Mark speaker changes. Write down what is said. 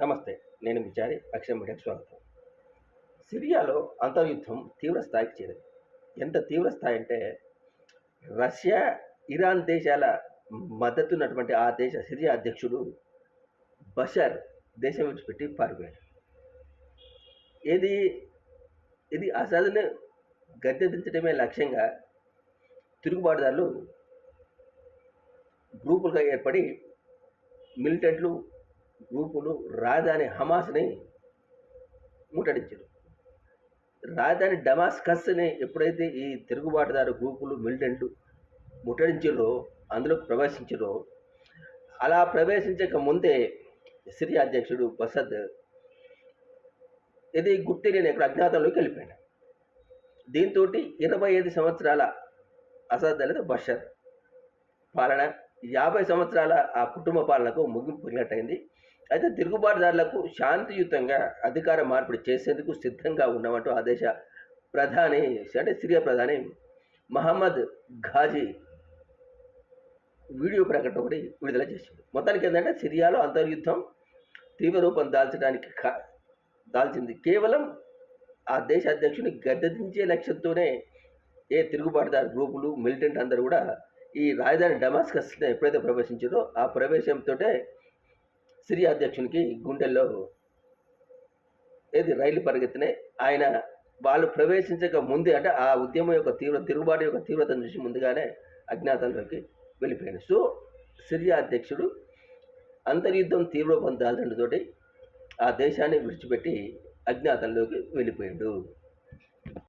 Speaker 1: నమస్తే నేను విచారి అక్షయ మీడియాకు స్వాగతం. సిరియాలో అంతర్యుద్ధం తీవ్ర స్థాయికి చేరింది. ఎంత తీవ్ర స్థాయి అంటే రష్యా ఇరాన్ దేశాల మద్దతు ఉన్నటువంటి ఆ దేశ సిరియా అధ్యక్షుడు బషర్ దేశం విడిచిపెట్టి పారిపోయాడు. ఇది ఇది అసదును గద్దెదించడమే లక్ష్యంగా తిరుగుబాటుదారులు గ్రూపులుగా ఏర్పడి మిలిటెంట్లు గ్రూపులు రాజధాని హమాస్ని ముట్టడించారు రాజధాని డమాస్కస్ని ఎప్పుడైతే ఈ తిరుగుబాటుదారు గ్రూపులు మిలిటెంట్లు ముట్టడించారో అందులో ప్రవేశించారో అలా ప్రవేశించక ముందే సిరియా అధ్యక్షుడు బసద్ ఇది గుర్తి నేను ఇక్కడ అజ్ఞాతంలోకి వెళ్ళిపోయాను దీంతో ఇరవై ఐదు సంవత్సరాల అసద్ అనేది బషర్ పాలన యాభై సంవత్సరాల ఆ కుటుంబ పాలనకు ముగింపు పడినట్టయింది అయితే తిరుగుబాటుదారులకు శాంతియుతంగా అధికార మార్పిడి చేసేందుకు సిద్ధంగా ఉన్నామంటూ ఆ దేశ ప్రధాని అంటే సిరియా ప్రధాని మహమ్మద్ ఘాజీ వీడియో ప్రకటన ఒకటి విడుదల చేసింది మొత్తానికి ఏంటంటే సిరియాలో అంతర్యుద్ధం తీవ్ర రూపం దాల్చడానికి కా దాల్చింది. కేవలం ఆ దేశ అధ్యక్షుని గద్దెదించే లక్ష్యంతోనే ఏ తిరుగుబాటుదారు గ్రూపులు మిలిటెంట్ అందరూ కూడా ఈ రాజధాని డమాస్కస్ని ఎప్పుడైతే ప్రవేశించారో ఆ ప్రవేశంతో సిరియా అధ్యక్షునికి గుండెల్లో ఏది రైలు పరిగెత్తినాయి. ఆయన వాళ్ళు ప్రవేశించక ముందే అంటే ఆ ఉద్యమం యొక్క తీవ్ర తిరుగుబాటు యొక్క తీవ్రతను చూసి ముందుగానే అజ్ఞాతంలోకి వెళ్ళిపోయాడు. సో సిరియా అధ్యక్షుడు అంతర్యుద్ధం తీవ్ర దాల్చడంతోటి ఆ దేశాన్ని విడిచిపెట్టి అజ్ఞాతంలోకి వెళ్ళిపోయాడు.